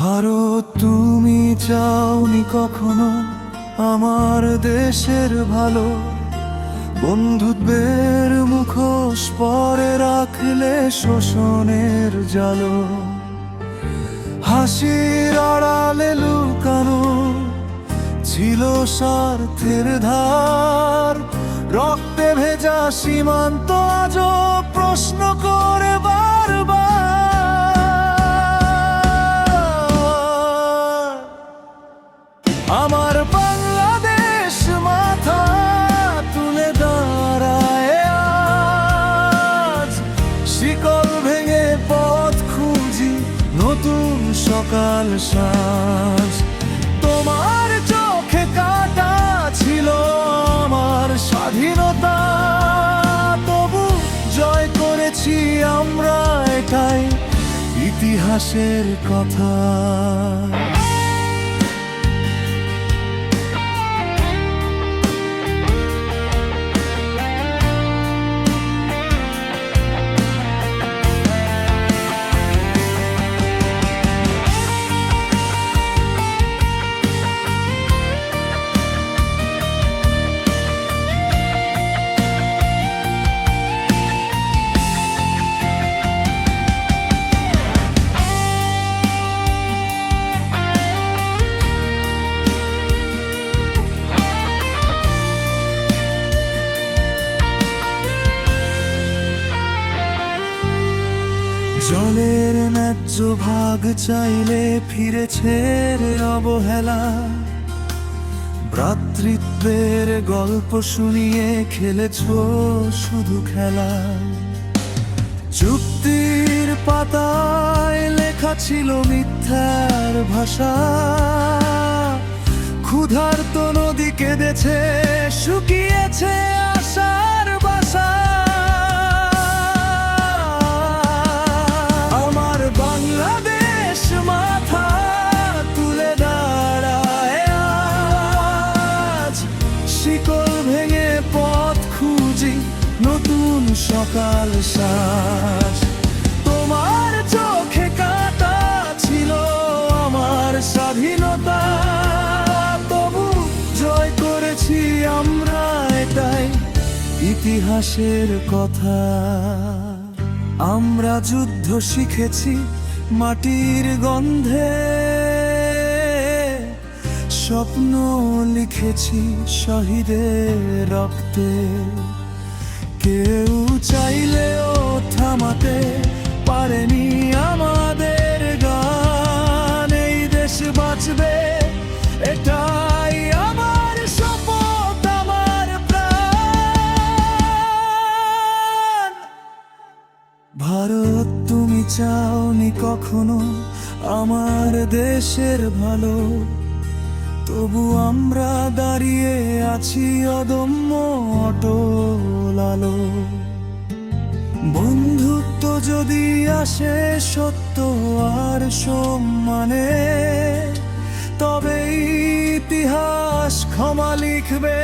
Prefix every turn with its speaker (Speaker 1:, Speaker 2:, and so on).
Speaker 1: ভারত তুমি চাওনি কখনো আমার দেশের ভালো। বন্ধুত্বের মুখোশ পরে রাখলে শোষণের জালো। হাসির আড়ালে লুকানো ছিল স্বার্থের ধার। রক্তে ভেজা সীমান্ত আজও প্রশ্ন করে বারবার সাজ তোমার চোখে কাটা ছিল আমার স্বাধীনতা। তবু জয় করেছি আমরা এটাই ইতিহাসের কথা। ন্যায্য ভাগ চাইলে ফিরেছে রে অবহেলা। ভ্রাতৃত্বের গল্প শুনিয়ে খেলেছ শুধু খেলা। চুক্তির পাতায় লেখা ছিল মিথ্যার ভাষা। ক্ষুধার্ত নদী কেঁদেছে, শুকিয়েছে আশার শিকল ভেঙে পথ খুঁজি, নতুন সকাল সাজ। তোমার চোখে কাটা ছিল আমার স্বাধীনতা। তবু জয় করেছি আমরা এটাই ইতিহাসের কথা। আমরা যুদ্ধ শিখেছি মাটির গন্ধে। স্বপ্ন লিখেছি শহীদের রক্তে। কেউ চাইলেও থামাতে পারেনি আমাদের গান। এই দেশ বাঁচবে, এটাই আমার ভারত, তুমি চাওনি কখনো আমার দেশের ভালো। তবু আমরা দাঁড়িয়ে আছি অদম্য অটল আলো। বন্ধুত্ব যদি আসে সত্য আর সম্মানে, তবে ইতিহাস ক্ষমা লিখবে।